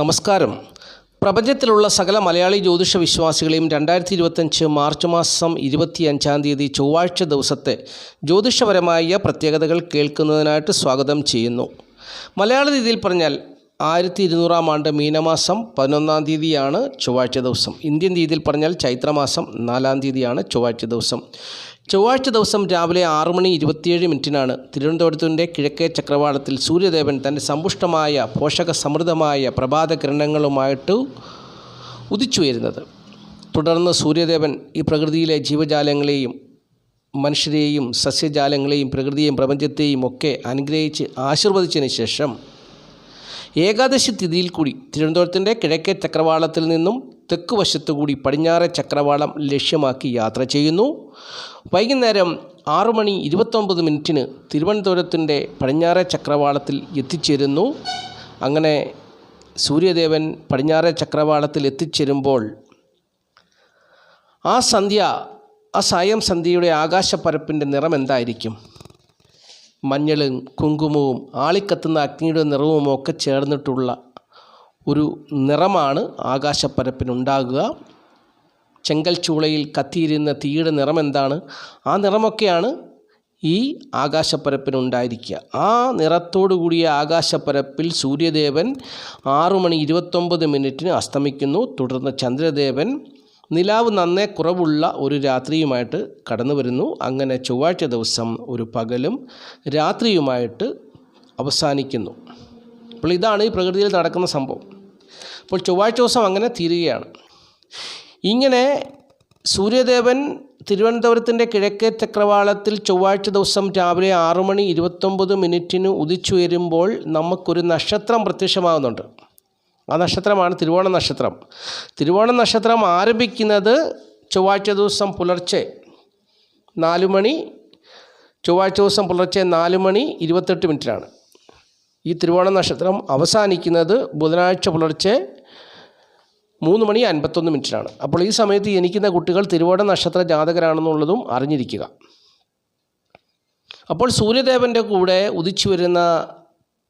നമസ്കാരം. പ്രപഞ്ചത്തിലുള്ള സകല മലയാളി ജ്യോതിഷ വിശ്വാസികളെയും രണ്ടായിരത്തി ഇരുപത്തഞ്ച് മാർച്ച് മാസം ഇരുപത്തിയഞ്ചാം തീയതി ചൊവ്വാഴ്ച ദിവസത്തെ ജ്യോതിഷപരമായ പ്രത്യേകതകൾ കേൾക്കുന്നതിനായിട്ട് സ്വാഗതം ചെയ്യുന്നു. മലയാള രീതിയിൽ പറഞ്ഞാൽ ആയിരത്തി ഇരുന്നൂറാം ആണ്ട് മീനമാസം പതിനൊന്നാം തീയതിയാണ് ചൊവ്വാഴ്ച ദിവസം. ഇന്ത്യൻ രീതിയിൽ പറഞ്ഞാൽ ചൈത്രമാസം നാലാം തീയതിയാണ് ചൊവ്വാഴ്ച ദിവസം. ചൊവ്വാഴ്ച ദിവസം രാവിലെ ആറു മണി ഇരുപത്തിയേഴ് മിനിറ്റിനാണ് തിരുവനന്തപുരത്തിന്റെ കിഴക്കേ ചക്രവാളത്തിൽ സൂര്യദേവൻ തന്റെ സമ്പുഷ്ടമായ പോഷക സമൃദ്ധമായ പ്രഭാത കിരണങ്ങളുമായിട്ട് ഉദിച്ചുയരുന്നത്. തുടർന്ന് സൂര്യദേവൻ ഈ പ്രകൃതിയിലെ ജീവജാലങ്ങളെയും മനുഷ്യരെയും സസ്യജാലങ്ങളെയും പ്രകൃതിയെയും പ്രപഞ്ചത്തെയും ഒക്കെ അനുഗ്രഹിച്ച് ആശീർവദിച്ചതിന് ശേഷം ഏകാദശി തിഥിയിൽ കൂടി തിരുവനന്തപുരത്തിന്റെ കിഴക്കേ ചക്രവാളത്തിൽ നിന്നും തെക്ക് വശത്തുകൂടി പടിഞ്ഞാറെ ചക്രവാളം ലക്ഷ്യമാക്കി യാത്ര ചെയ്യുന്നു. വൈകുന്നേരം ആറു മണി ഇരുപത്തൊമ്പത് മിനിറ്റിന് തിരുവനന്തപുരത്തിന്റെ പടിഞ്ഞാറെ ചക്രവാളത്തിൽ എത്തിച്ചേരുന്നു. അങ്ങനെ സൂര്യദേവൻ പടിഞ്ഞാറെ ചക്രവാളത്തിൽ എത്തിച്ചേരുമ്പോൾ ആ സന്ധ്യ ആ സായം സന്ധ്യയുടെ ആകാശപ്പരപ്പിന്റെ നിറം എന്തായിരിക്കും? മഞ്ഞളും കുങ്കുമവും ആളിക്കത്തുന്ന അഗ്നിയുടെ നിറവും ഒക്കെ ചേർന്നിട്ടുള്ള ഒരു നിറമാണ് ആകാശപ്പരപ്പിനുണ്ടാകുക. ചെങ്കൽ ചൂളയിൽ കത്തിയിരുന്ന തീയുടെ നിറം എന്താണ് ആ നിറമൊക്കെയാണ് ഈ ആകാശപ്പരപ്പിനുണ്ടായിരിക്കുക. ആ നിറത്തോടു കൂടിയ ആകാശപ്പരപ്പിൽ സൂര്യദേവൻ ആറു മണി ഇരുപത്തൊമ്പത് മിനിറ്റിന് അസ്തമിക്കുന്നു. തുടർന്ന് ചന്ദ്രദേവൻ നിലാവ് നന്നേ കുറവുള്ള ഒരു രാത്രിയുമായിട്ട് കടന്നു വരുന്നു അങ്ങനെ ചൊവ്വാഴ്ച ദിവസം ഒരു പകലും രാത്രിയുമായിട്ട് അവസാനിക്കുന്നു. അപ്പോൾ ഇതാണ് ഈ പ്രകൃതിയിൽ നടക്കുന്ന സംഭവം. അപ്പോൾ ചൊവ്വാഴ്ച ദിവസം അങ്ങനെ തീരുകയാണ്. ഇങ്ങനെ സൂര്യദേവൻ തിരുവനന്തപുരത്തിന്റെ കിഴക്കേ ചക്രവാളത്തിൽ ചൊവ്വാഴ്ച ദിവസം രാവിലെ ആറു മണി ഇരുപത്തൊമ്പത് മിനിറ്റിന് ഉദിച്ചുയരുമ്പോൾ നമുക്കൊരു നക്ഷത്രം പ്രത്യക്ഷമാകുന്നുണ്ട്. ആ നക്ഷത്രമാണ് തിരുവോണ നക്ഷത്രം. തിരുവോണ നക്ഷത്രം ആരംഭിക്കുന്നത് ചൊവ്വാഴ്ച ദിവസം പുലർച്ചെ നാല് മണി ചൊവ്വാഴ്ച ദിവസം പുലർച്ചെ നാല് മണി ഇരുപത്തെട്ട് മിനിറ്റിലാണ് ഈ തിരുവോണ നക്ഷത്രം അവസാനിക്കുന്നത് ബുധനാഴ്ച പുലർച്ചെ മൂന്ന് മണി അൻപത്തൊന്ന് മിനിറ്റിലാണ് അപ്പോൾ ഈ സമയത്ത് ജനിക്കുന്ന കുട്ടികൾ തിരുവോണ നക്ഷത്ര ജാതകരാണെന്നുള്ളതും അറിഞ്ഞിരിക്കുക. അപ്പോൾ സൂര്യദേവന്റെ കൂടെ ഉദിച്ചു വരുന്ന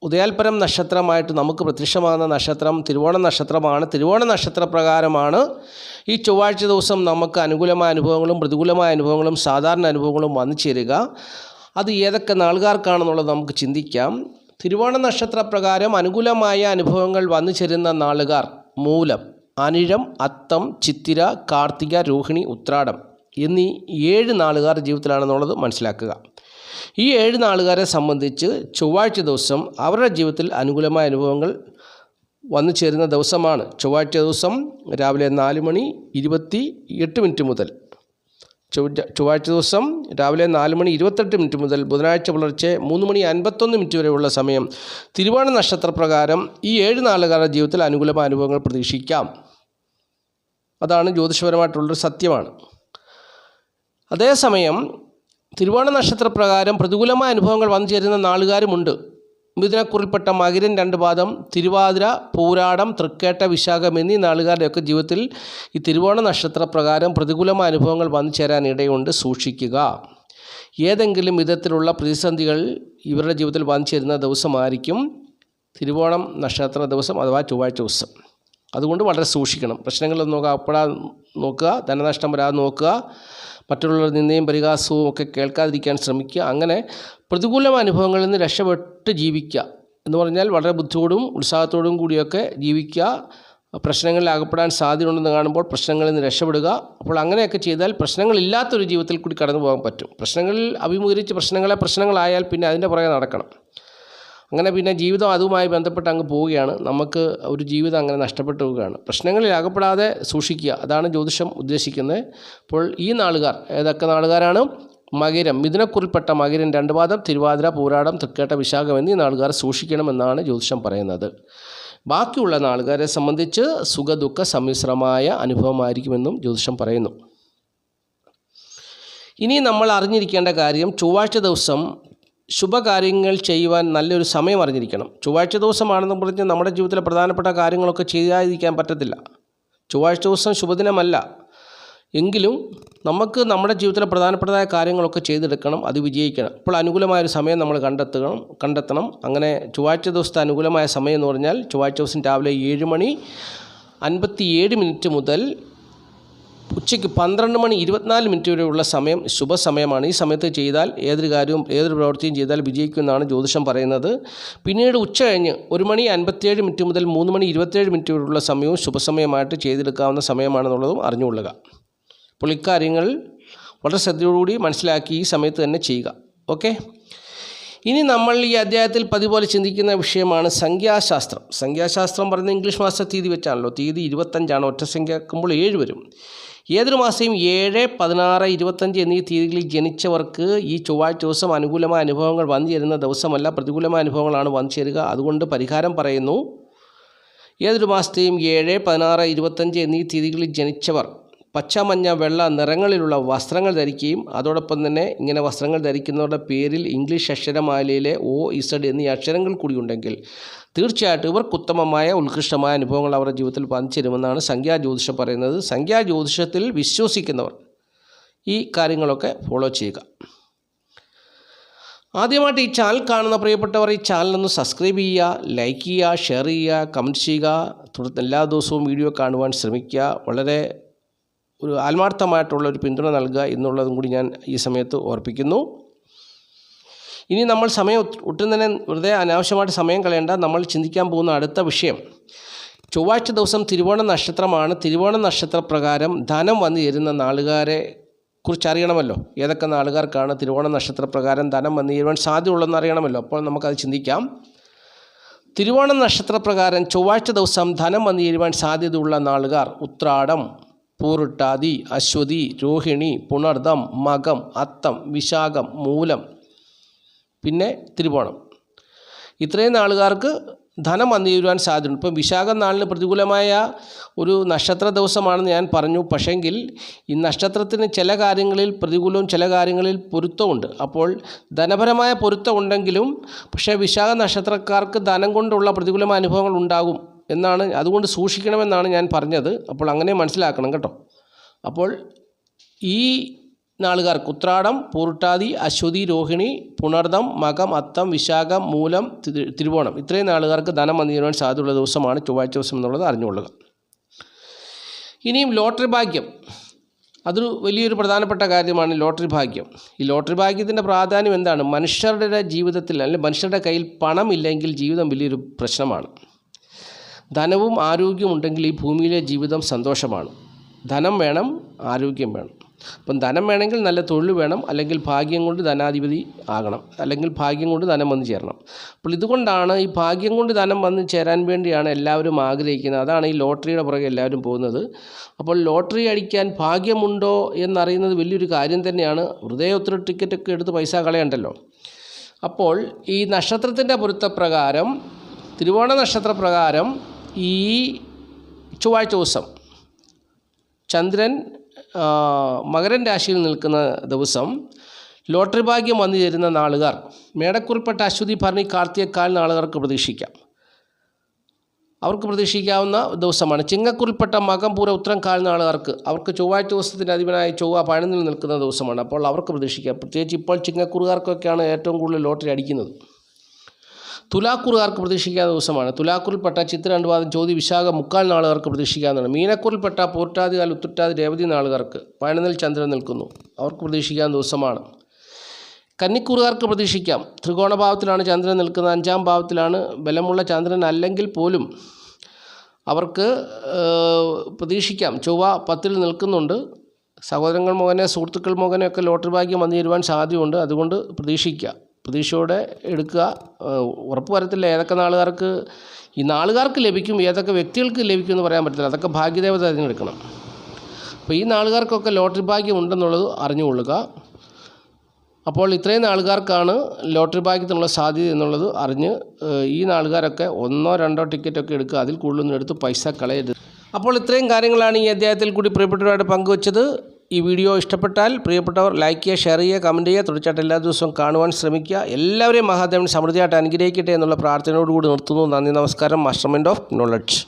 ഉദയാൽപരം നക്ഷത്രമായിട്ട് നമുക്ക് പ്രത്യക്ഷമാകുന്ന നക്ഷത്രം തിരുവോണ നക്ഷത്രമാണ്. തിരുവോണ നക്ഷത്രപ്രകാരമാണ് ഈ ചൊവ്വാഴ്ച ദിവസം നമുക്ക് അനുകൂലമായ അനുഭവങ്ങളും പ്രതികൂലമായ അനുഭവങ്ങളും സാധാരണ അനുഭവങ്ങളും വന്നു ചേരുക. അത് ഏതൊക്കെ നാളുകാർക്കാണെന്നുള്ളത് നമുക്ക് ചിന്തിക്കാം. തിരുവോണ നക്ഷത്രപ്രകാരം അനുകൂലമായ അനുഭവങ്ങൾ വന്നു ചേരുന്ന നാളുകാർ മൂലം അനിഴം അത്തം ചിത്തിര കാർത്തിക രോഹിണി ഉത്രാടം എന്നീ ഏഴ് നാളുകാർ ജീവിതത്തിലാണെന്നുള്ളത് മനസ്സിലാക്കുക. ഈ ഏഴ് നാളുകാരെ സംബന്ധിച്ച് ചൊവ്വാഴ്ച ദിവസം അവരുടെ ജീവിതത്തിൽ അനുകൂലമായ അനുഭവങ്ങൾ വന്നു ചേരുന്ന ദിവസമാണ്. ചൊവ്വാഴ്ച ദിവസം രാവിലെ നാല് മണി ഇരുപത്തി എട്ട് മിനിറ്റ് മുതൽ ചൊവ്വ ചൊവ്വാഴ്ച ദിവസം രാവിലെ നാല് മണി ഇരുപത്തെട്ട് മിനിറ്റ് മുതൽ ബുധനാഴ്ച പുലർച്ചെ മൂന്ന് മണി അൻപത്തൊന്ന് മിനിറ്റ് വരെയുള്ള സമയം തിരുവോണ നക്ഷത്രപ്രകാരം ഈ ഏഴ് നാളുകാരുടെ ജീവിതത്തിൽ അനുകൂലമായ അനുഭവങ്ങൾ പ്രതീക്ഷിക്കാം. അതാണ് ജ്യോതിഷപരമായിട്ടുള്ളൊരു സത്യമാണ്. അതേസമയം തിരുവോണ നക്ഷത്രപ്രകാരം പ്രതികൂലമായ അനുഭവങ്ങൾ വന്നു ചേരുന്ന നാളുകാരുമുണ്ട്. മിഥുനക്കുറിൽപ്പെട്ട മകിരൻ രണ്ട് പാദം തിരുവാതിര പൂരാടം തൃക്കേട്ട വിശാഖം എന്നീ നാളുകാരുടെയൊക്കെ ജീവിതത്തിൽ ഈ തിരുവോണ നക്ഷത്രപ്രകാരം പ്രതികൂലമായ അനുഭവങ്ങൾ വന്നു ചേരാൻ ഇടയുണ്ട്. സൂക്ഷിക്കുക. ഏതെങ്കിലും വിധത്തിലുള്ള പ്രതിസന്ധികൾ ഇവരുടെ ജീവിതത്തിൽ വന്നു ചേരുന്ന ദിവസമായിരിക്കും തിരുവോണം നക്ഷത്ര ദിവസം അഥവാ ചൊവ്വാഴ്ച ദിവസം. അതുകൊണ്ട് വളരെ സൂക്ഷിക്കണം. പ്രശ്നങ്ങളൊന്നും നോക്കുക അപ്പോഴാ നോക്കുക ധനനഷ്ടം വരാതെ നോക്കുക മറ്റുള്ളവരുടെ നിന്നെയും പരിഹാസവും ഒക്കെ കേൾക്കാതിരിക്കാൻ ശ്രമിക്കുക. അങ്ങനെ പ്രതികൂല അനുഭവങ്ങളിൽ നിന്ന് രക്ഷപ്പെട്ട് ജീവിക്കുക എന്ന് പറഞ്ഞാൽ വളരെ ബുദ്ധിയോടും ഉത്സാഹത്തോടും കൂടിയൊക്കെ ജീവിക്കുക. പ്രശ്നങ്ങളിൽ അകപ്പെടാൻ സാധ്യതയുണ്ടെന്ന് കാണുമ്പോൾ പ്രശ്നങ്ങളിൽ നിന്ന് രക്ഷപ്പെടുക. അപ്പോൾ അങ്ങനെയൊക്കെ ചെയ്താൽ പ്രശ്നങ്ങളില്ലാത്തൊരു ജീവിതത്തിൽ കൂടി കടന്നു പോകാൻ പറ്റും. പ്രശ്നങ്ങളിൽ അഭിമുഖീകരിച്ച് പ്രശ്നങ്ങളെ പ്രശ്നങ്ങളായാൽ പിന്നെ അതിന്റെ പുറകെ നടക്കണം. അങ്ങനെ പിന്നെ ജീവിതം അതുമായി ബന്ധപ്പെട്ട് അങ്ങ് പോവുകയാണ്. നമുക്ക് ഒരു ജീവിതം അങ്ങനെ നഷ്ടപ്പെട്ടു പോവുകയാണ്. പ്രശ്നങ്ങളിൽ അകപ്പെടാതെ സൂക്ഷിക്കുക. അതാണ് ജ്യോതിഷം ഉദ്ദേശിക്കുന്നത്. അപ്പോൾ ഈ നാളുകാർ ഏതൊക്കെ നാളുകാരാണ്? മകിരം. മിഥുനക്കുറിൽപ്പെട്ട മകരം രണ്ട് പാദം തിരുവാതിര പൂരാടം തൃക്കേട്ട വിശാഖം എന്നീ നാളുകാർ സൂക്ഷിക്കണമെന്നാണ് ജ്യോതിഷം പറയുന്നത്. ബാക്കിയുള്ള നാളുകാരെ സംബന്ധിച്ച് സുഖദുഃഖ സമ്മിശ്രമായ അനുഭവമായിരിക്കുമെന്നും ജ്യോതിഷം പറയുന്നു. ഇനി നമ്മൾ അറിഞ്ഞിരിക്കേണ്ട കാര്യം ചൊവ്വാഴ്ച ദിവസം ശുഭകാര്യങ്ങൾ ചെയ്യുവാൻ നല്ലൊരു സമയം അറിഞ്ഞിരിക്കണം. ചൊവ്വാഴ്ച ദിവസമാണെന്ന് പറഞ്ഞ് നമ്മുടെ ജീവിതത്തിലെ പ്രധാനപ്പെട്ട കാര്യങ്ങളൊക്കെ ചെയ്യാതിരിക്കാൻ പറ്റത്തില്ല. ചൊവ്വാഴ്ച ദിവസം ശുഭദിനമല്ല. എങ്കിലും നമുക്ക് നമ്മുടെ ജീവിതത്തിലെ പ്രധാനപ്പെട്ടതായ കാര്യങ്ങളൊക്കെ ചെയ്തെടുക്കണം അത് വിജയിക്കണം. ഇപ്പോൾ അനുകൂലമായ ഒരു സമയം നമ്മൾ കണ്ടെത്തണം കണ്ടെത്തണം. അങ്ങനെ ചൊവ്വാഴ്ച ദിവസത്തെ അനുകൂലമായ സമയം എന്ന് പറഞ്ഞാൽ ചൊവ്വാഴ്ച ദിവസം രാവിലെ ഏഴ് മണി അൻപത്തി ഏഴ് മിനിറ്റ് മുതൽ ഉച്ചയ്ക്ക് പന്ത്രണ്ട് മണി ഇരുപത്തിനാല് മിനിറ്റ് വരെയുള്ള സമയം ശുഭസമയമാണ്. ഈ സമയത്ത് ചെയ്താൽ ഏതൊരു കാര്യവും ഏതൊരു പ്രവൃത്തിയും ചെയ്താൽ വിജയിക്കുമെന്നാണ് ജ്യോതിഷം പറയുന്നത്. പിന്നീട് ഉച്ച കഴിഞ്ഞ് ഒരു മണി അൻപത്തിയേഴ് മിനിറ്റ് മുതൽ മൂന്ന് മണി ഇരുപത്തേഴ് മിനിറ്റ് വരെയുള്ള സമയവും ശുഭസമയമായിട്ട് ചെയ്തെടുക്കാവുന്ന സമയമാണെന്നുള്ളതും അറിഞ്ഞുകൊള്ളുക. അപ്പോൾ ഇക്കാര്യങ്ങൾ വളരെ ശ്രദ്ധയോടുകൂടി മനസ്സിലാക്കി ഈ സമയത്ത് തന്നെ ചെയ്യുക. ഓക്കെ? ഇനി നമ്മൾ ഈ അധ്യായത്തിൽ പതിപോലെ ചിന്തിക്കുന്ന വിഷയമാണ് സംഖ്യാശാസ്ത്രം. സംഖ്യാശാസ്ത്രം പറയുന്നത് ഇംഗ്ലീഷ് മാസ തീയതി വെച്ചാണല്ലോ. തീയതി ഇരുപത്തഞ്ചാണ്. ഒറ്റ സംഖ്യ ആക്കുമ്പോൾ ഏഴ് വരും. ഏതൊരു മാസവും ഏഴ് പതിനാറ് ഇരുപത്തഞ്ച് എന്നീ തീയതികളിൽ ജനിച്ചവർക്ക് ഈ ചൊവ്വാഴ്ച ദിവസം അനുകൂലമായ അനുഭവങ്ങൾ വന്നു ചേരുന്ന ദിവസമല്ല പ്രതികൂലമായ അനുഭവങ്ങളാണ് വന്നു ചേരുക. അതുകൊണ്ട് പരിഹാരം പറയുന്നു. ഏതൊരു മാസത്തെയും ഏഴ് പതിനാറ് ഇരുപത്തഞ്ച് എന്നീ തീയതികളിൽ ജനിച്ചവർ പച്ച മഞ്ഞ വെള്ള നിറങ്ങളിലുള്ള വസ്ത്രങ്ങൾ ധരിക്കുകയും അതോടൊപ്പം തന്നെ ഇങ്ങനെ വസ്ത്രങ്ങൾ ധരിക്കുന്നവരുടെ പേരിൽ ഇംഗ്ലീഷ് അക്ഷരമാലയിലെ ഒ ഇസഡ് എന്നീ അക്ഷരങ്ങൾ കൂടി ഉണ്ടെങ്കിൽ തീർച്ചയായിട്ടും ഇവർക്ക് ഉത്തമമായ ഉത്കൃഷ്ടമായ അനുഭവങ്ങൾ അവരുടെ ജീവിതത്തിൽ വന്നിച്ചേരുമെന്നാണ് സംഖ്യാ ജ്യോതിഷം പറയുന്നത്. സംഖ്യാ ജ്യോതിഷത്തിൽ വിശ്വസിക്കുന്നവർ ഈ കാര്യങ്ങളൊക്കെ ഫോളോ ചെയ്യുക. ആദ്യമായിട്ട് ഈ ചാനൽ കാണുന്ന പ്രിയപ്പെട്ടവർ ഈ ചാനലൊന്ന് സബ്സ്ക്രൈബ് ചെയ്യുക ലൈക്ക് ചെയ്യുക ഷെയർ ചെയ്യുക കമന്റ് ചെയ്യുക. തുടർന്ന് എല്ലാ ദിവസവും വീഡിയോ കാണുവാൻ ശ്രമിക്കുക. വളരെ ഒരു ആത്മാർത്ഥമായിട്ടുള്ള ഒരു പിന്തുണ നൽകുക എന്നുള്ളതും കൂടി ഞാൻ ഈ സമയത്ത് ഓർപ്പിക്കുന്നു. ഇനി നമ്മൾ സമയം ഒട്ട് തന്നെ വെറുതെ അനാവശ്യമായിട്ട് സമയം കളയേണ്ട നമ്മൾ ചിന്തിക്കാൻ പോകുന്ന അടുത്ത വിഷയം. ചൊവ്വാഴ്ച ദിവസം തിരുവോണ നക്ഷത്രമാണ്. തിരുവോണ നക്ഷത്രപ്രകാരം ധനം വന്നു ചേരുന്ന നാളുകാരെ കുറിച്ച് അറിയണമല്ലോ. ഏതൊക്കെ നാളുകാർക്കാണ് തിരുവോണ നക്ഷത്രപ്രകാരം ധനം വന്നു ചേരുവാൻ സാധ്യതയുള്ളതെന്ന് അറിയണമല്ലോ. അപ്പോൾ നമുക്കത് ചിന്തിക്കാം. തിരുവോണ നക്ഷത്രപ്രകാരം ചൊവ്വാഴ്ച ദിവസം ധനം വന്നു ചേരുവാൻ സാധ്യതയുള്ള നാളുകാർ ഉത്രാടം പൂറിട്ടാതി അശ്വതി രോഹിണി പുണർദം മകം അത്തം വിശാഖം മൂലം. പിന്നെ തിരുവോണം. ഇത്രയും നാളുകാർക്ക് ധനം വന്നു ചേരുവാൻ സാധ്യതയുണ്ട്. ഇപ്പം വിശാഖം നാളിന് പ്രതികൂലമായ ഒരു നക്ഷത്ര ദിവസമാണെന്ന് ഞാൻ പറഞ്ഞു. പക്ഷേങ്കിൽ ഈ നക്ഷത്രത്തിന് ചില കാര്യങ്ങളിൽ പ്രതികൂലവും ചില കാര്യങ്ങളിൽ പൊരുത്തമുണ്ട് അപ്പോൾ ധനപരമായ പൊരുത്തമുണ്ടെങ്കിലും പക്ഷേ വിശാഖ നക്ഷത്രക്കാർക്ക് ധനം കൊണ്ടുള്ള പ്രതികൂലമായ അനുഭവങ്ങൾ ഉണ്ടാകും. എന്നാണ് അതുകൊണ്ട് സൂക്ഷിക്കണമെന്നാണ് ഞാൻ പറഞ്ഞത്. അപ്പോൾ അങ്ങനെ മനസ്സിലാക്കണം കേട്ടോ. അപ്പോൾ ഈ നാളുകാർക്ക് ഉത്രാടം പൂർട്ടാതി അശ്വതി രോഹിണി പുണർദം മകം അത്തം വിശാഖം മൂലം തിരുവോണം ഇത്രയും നാളുകാർക്ക് ധനം വന്നിരുവാൻ സാധ്യതയുള്ള ദിവസമാണ് ചൊവ്വാഴ്ച ദിവസം എന്നുള്ളത് അറിഞ്ഞുകൊള്ളുക. ഇനിയും ലോട്ടറി ഭാഗ്യം. അതൊരു വലിയൊരു പ്രധാനപ്പെട്ട കാര്യമാണ് ലോട്ടറി ഭാഗ്യം. ഈ ലോട്ടറി ഭാഗ്യത്തിന്റെ പ്രാധാന്യം എന്താണ്? മനുഷ്യരുടെ ജീവിതത്തിൽ അല്ലെങ്കിൽ മനുഷ്യരുടെ കയ്യിൽ പണമില്ലെങ്കിൽ ജീവിതം വലിയൊരു പ്രശ്നമാണ്. ധനവും ആരോഗ്യവും ഉണ്ടെങ്കിൽ ഈ ഭൂമിയിലെ ജീവിതം സന്തോഷമാണ്. ധനം വേണം ആരോഗ്യം വേണം. അപ്പം ധനം വേണമെങ്കിൽ നല്ല തൊഴിൽ വേണം അല്ലെങ്കിൽ ഭാഗ്യം കൊണ്ട് ധനാധിപതി ആകണം അല്ലെങ്കിൽ ഭാഗ്യം കൊണ്ട് ധനം വന്നു ചേരണം. അപ്പോൾ ഇതുകൊണ്ടാണ് ഈ ഭാഗ്യം കൊണ്ട് ധനം വന്നു ചേരാൻ വേണ്ടിയാണ് എല്ലാവരും ആഗ്രഹിക്കുന്നത്. അതാണ് ഈ ലോട്ടറിയുടെ പുറകെ എല്ലാവരും പോകുന്നത്. അപ്പോൾ ലോട്ടറി അടിക്കാൻ ഭാഗ്യമുണ്ടോ എന്നറിയുന്നത് വലിയൊരു കാര്യം തന്നെയാണ്. വെറുതെ ഒത്തിരി ടിക്കറ്റൊക്കെ എടുത്ത് പൈസ കളയണ്ടല്ലോ. അപ്പോൾ ഈ നക്ഷത്രത്തിന്റെ പൊരുത്തപ്രകാരം തിരുവോണ നക്ഷത്രപ്രകാരം ഈ ചൊവ്വാഴ്ച ദിവസം ചന്ദ്രൻ മകരൻ രാശിയിൽ നിൽക്കുന്ന ദിവസം ലോട്ടറി ഭാഗ്യം വന്നു ചേരുന്ന നാളുകാർ മേടക്കുറിപ്പെട്ട അശ്വതി ഭരണി കാർത്തികക്കാൽ നാളുകാർക്ക് പ്രതീക്ഷിക്കാം. അവർക്ക് പ്രതീക്ഷിക്കാവുന്ന ദിവസമാണ്. ചിങ്ങക്കുറിൽപ്പെട്ട മകം പൂര ഉത്തരം കാൽ നാളുകാർക്ക് അവർക്ക് ചൊവ്വാഴ്ച ദിവസത്തിന്റെ അധിപനായ ചൊവ്വ പഴനിൽ നിൽക്കുന്ന ദിവസമാണ്. അപ്പോൾ അവർക്ക് പ്രതീക്ഷിക്കാം. പ്രത്യേകിച്ച് ഇപ്പോൾ ചിങ്ങക്കുറുകാർക്കൊക്കെയാണ് ഏറ്റവും കൂടുതൽ ലോട്ടറി അടിക്കുന്നത്. തുലാക്കൂറുകാർക്ക് പ്രതീക്ഷിക്കാത്ത ദിവസമാണ്. തുലാക്കൂറിൽപ്പെട്ട ചിത്ര രണ്ടുപാദം ചോതി വിശാഖ മുക്കാൽ നാളുകാർക്ക് പ്രതീക്ഷിക്കാവുന്നതാണ്. മീനക്കൂറിൽപ്പെട്ട പൂർട്ടാതികാൽ ഉത്തുട്ടാതി രേവതി നാളുകാർക്ക് പഴനിൽ ചന്ദ്രൻ നിൽക്കുന്നു. അവർക്ക് പ്രതീക്ഷിക്കാവുന്ന ദിവസമാണ്. കന്നിക്കൂറുകാർക്ക് പ്രതീക്ഷിക്കാം. ത്രികോണഭാവത്തിലാണ് ചന്ദ്രൻ നിൽക്കുന്നത്. അഞ്ചാം ഭാവത്തിലാണ് ബലമുള്ള ചന്ദ്രൻ അല്ലെങ്കിൽ പോലും അവർക്ക് പ്രതീക്ഷിക്കാം. ചൊവ്വ പത്തിൽ നിൽക്കുന്നുണ്ട്. സഹോദരങ്ങൾ മുഖേന സുഹൃത്തുക്കൾ മുഖേനയൊക്കെ ലോട്ടറി ഭാഗ്യം വന്നു തരുവാൻ സാധ്യതയുണ്ട്. അതുകൊണ്ട് പ്രതീക്ഷിക്കുക പ്രതീക്ഷയോടെ എടുക്കുക. ഉറപ്പ് വരത്തില്ല ഏതൊക്കെ നാളുകാർക്ക് ഈ നാളുകാർക്ക് ലഭിക്കും ഏതൊക്കെ വ്യക്തികൾക്ക് ലഭിക്കും എന്ന് പറയാൻ പറ്റില്ല അതൊക്കെ ഭാഗ്യദേവത തിരഞ്ഞെടുക്കണം. അപ്പോൾ ഈ നാളുകാർക്കൊക്കെ ലോട്ടറി ഭാഗ്യം ഉണ്ടെന്നുള്ളത് അറിഞ്ഞുകൊള്ളുക. അപ്പോൾ ഇത്രയും നാളുകാർക്കാണ് ലോട്ടറി ഭാഗ്യത്തിനുള്ള സാധ്യത എന്നുള്ളത് അറിഞ്ഞ് ഈ നാളുകാരൊക്കെ ഒന്നോ രണ്ടോ ടിക്കറ്റൊക്കെ എടുക്കുക. അതിൽ കൂടുതലൊന്നും എടുത്ത് പൈസ കളയരുത്. അപ്പോൾ ഇത്രയും കാര്യങ്ങളാണ് ഈ അധ്യായത്തിൽ കൂടി പ്രിയപ്പെട്ടവരായിട്ട് പങ്കുവച്ചത്. ഈ വീഡിയോ ഇഷ്ടപ്പെട്ടാൽ പ്രിയപ്പെട്ടവർ ലൈക്ക് ചെയ്യുക ഷെയർ ചെയ്യുക കമന്റ് ചെയ്യുക. തുടർച്ചയായിട്ട് എല്ലാ ദിവസവും കാണുവാൻ ശ്രമിക്കുക. എല്ലാവരെയും മഹാദേവൻ സമൃദ്ധിയായിട്ട് അനുഗ്രഹിക്കട്ടെ എന്നുള്ള പ്രാർത്ഥനയോടുകൂടി നിർത്തുന്നു. നന്ദി നമസ്കാരം. മാസ്റ്റർമെന്റ് ഓഫ് നോളജ്